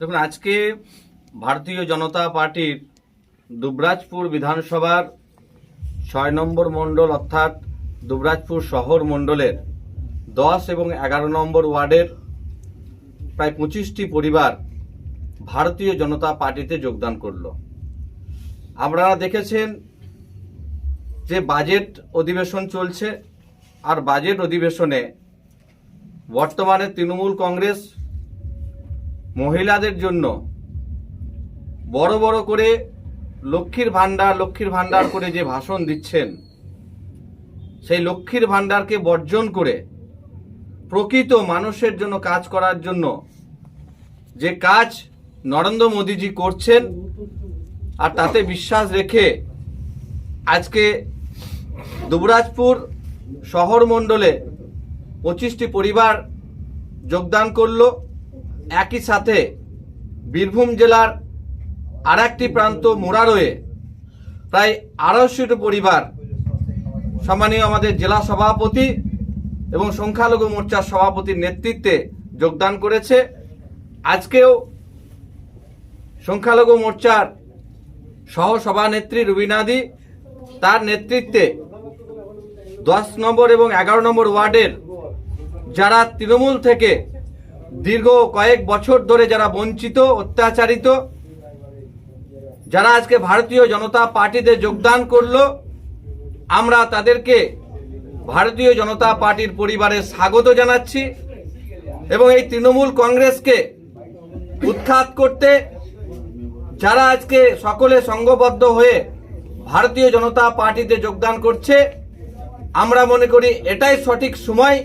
দেখুন, আজকে ভারতীয় জনতা পার্টির দুবরাজপুর বিধানসভার ছয় নম্বর মণ্ডল অর্থাৎ দুবরাজপুর শহর মণ্ডলের দশ এবং এগারো নম্বর ওয়ার্ডের প্রায় পঁচিশটি পরিবার ভারতীয় জনতা পার্টিতে যোগদান করল। আপনারা দেখেছেন যে বাজেট অধিবেশন চলছে, আর বাজেট অধিবেশনে বর্তমানে তৃণমূল কংগ্রেস মহিলাদের জন্য বড় বড় করে লক্ষ্মীর ভাণ্ডার লক্ষ্মীর ভাণ্ডার করে যে ভাষণ দিচ্ছেন, সেই লক্ষ্মীর ভাণ্ডারকে বর্জন করে প্রকৃত মানুষের জন্য কাজ করার জন্য যে কাজ নরেন্দ্র মোদীজি করছেন আর তাতে বিশ্বাস রেখে আজকে দুবরাজপুর শহর মণ্ডলে পঁচিশটি পরিবার যোগদান করল। একই সাথে বীরভূম জেলার আর একটি প্রান্ত মোরারোয়ে, প্রায় আড়াইশোটি পরিবার সম্মানীয় আমাদের জেলা সভাপতি এবং সংখ্যালঘু মোর্চার সভাপতির নেতৃত্বে যোগদান করেছে। আজকেও সংখ্যালঘু মোর্চার সহ সভানেত্রী রুবিনাদি তার নেতৃত্বে দশ নম্বর এবং এগারো নম্বর ওয়ার্ডের যারা তৃণমূল থেকে দীর্ঘ কয়েক বছর ধরে যারা বঞ্চিত, অত্যাচারিত, যারা আজকে ভারতীয় জনতা পার্টিতে যোগদান করল, আমরা তাদেরকে ভারতীয় জনতা পার্টির পরিবারে স্বাগত জানাচ্ছি এবং এই তৃণমূল কংগ্রেসকে উৎখাত করতে যারা আজকে সকলে সংঘবদ্ধ হয়ে ভারতীয় জনতা পার্টিতে যোগদান করছে, আমরা মনে করি এটাই সঠিক সময়